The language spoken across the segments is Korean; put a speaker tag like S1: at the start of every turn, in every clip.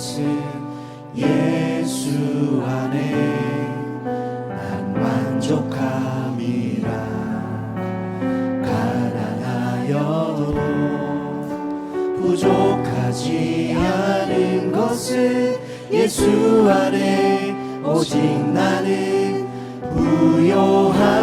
S1: 것은 예수 안에 난 만족함이라. 가난하여도 부족하지 않은 것은 예수 안에 오직 나는 부요함이라.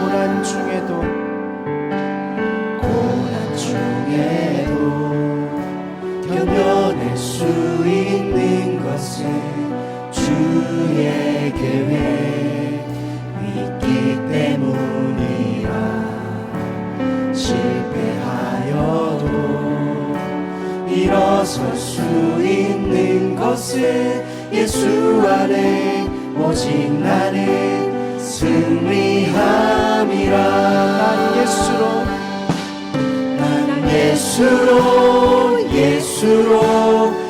S2: 고난 중에도
S1: 주의 계획 있기 때문이라 일어설 수 있는 것은 예수 안에 오직 나는 승리함이라.
S2: 난 예수로
S1: 난 예수로 예수로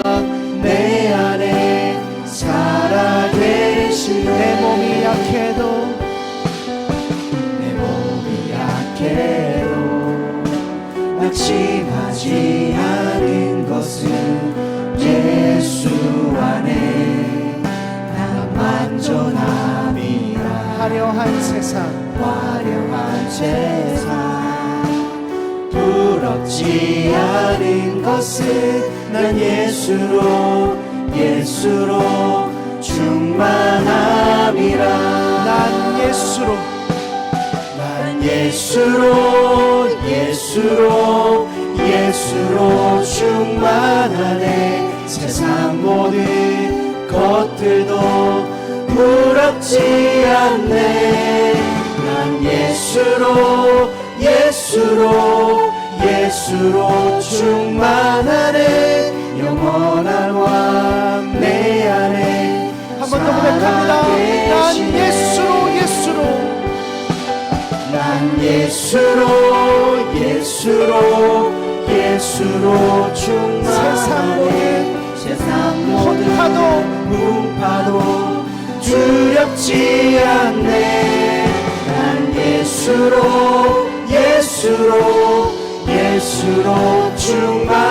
S1: 낙심하지 않은 것은 예수 안에 난 완전함이라.
S2: 화려한 세상.
S1: 화려한 세상. 부럽지 않은 것은 난 예수로 예수로 충만함이라.
S2: 난 예수로.
S1: 난 예수로 예수로 예수로 충만하네. 세상 모든 것들도 부럽지 않네. 난 예수로 예수로 예수로 충만하네. 영원한 왕내 안에
S2: 한 번 더 고백합니다. 난 예수로 예수로.
S1: 난 예수로 예수로 예수로 충만해 세상 모든
S2: 풍파도
S1: 문파도 두렵지 않네. 난 예수로 예수로 예수로 충만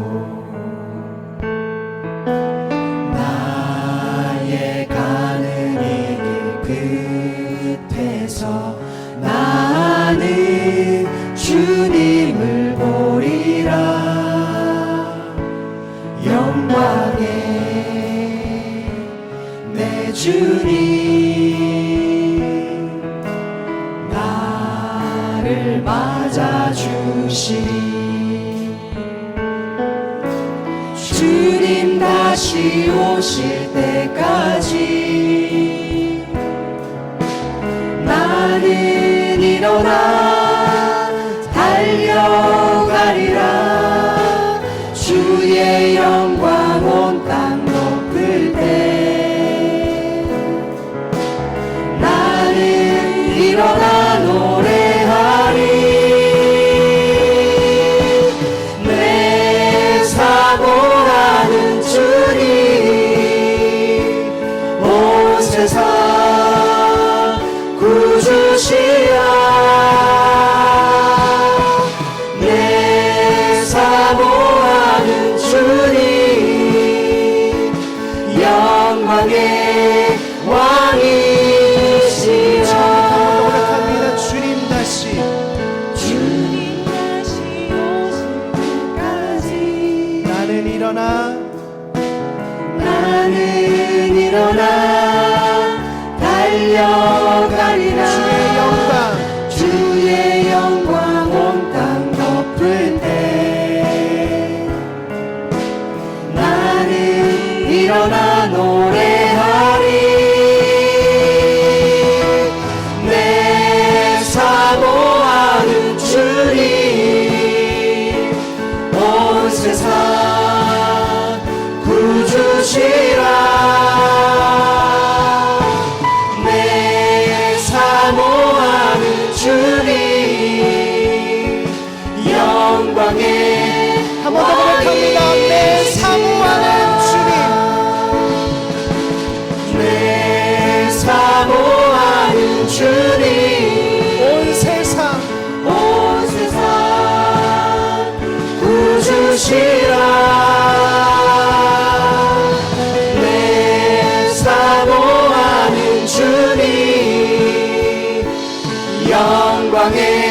S1: 주님 나를 맞아주시리. 주님 다시 오실 때까지 나는 일어나 영광에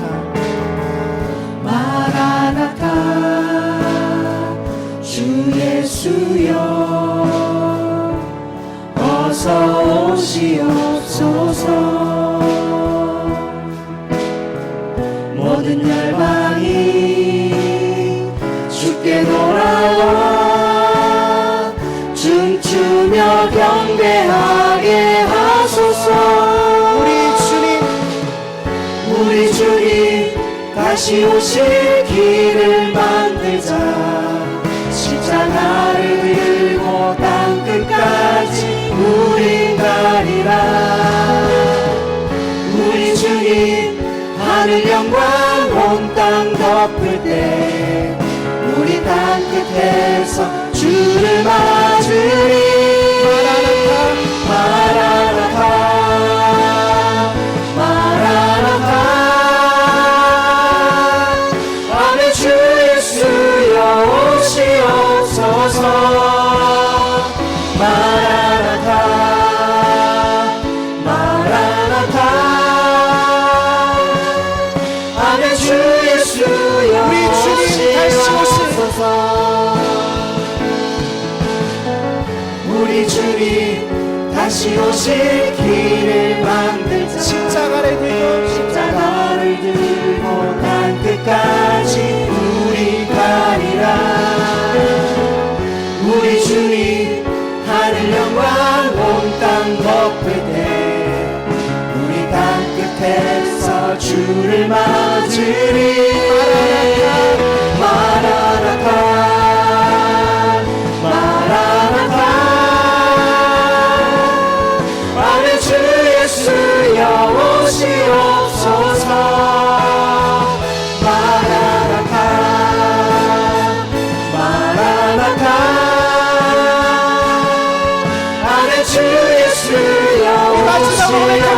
S1: 무서우시옵소서. 모든 열방이 죽게 돌아와 춤추며 경배하게 하소서.
S2: 우리 주님
S1: 우리 주님 다시 오실 길. 때 우리 땅 끝에서 주를 맞으리. 주옵소서.
S2: 우리 주님 다시 오실
S1: 길을 만들자.
S2: 십자가를 들고
S1: 십자가를 들고 난 끝까지 우리 가리라. 우리 주님 하늘 영광 온 땅 덮을 때 우리 땅 끝에서 주를 맞으리. 마라. Hallelujah.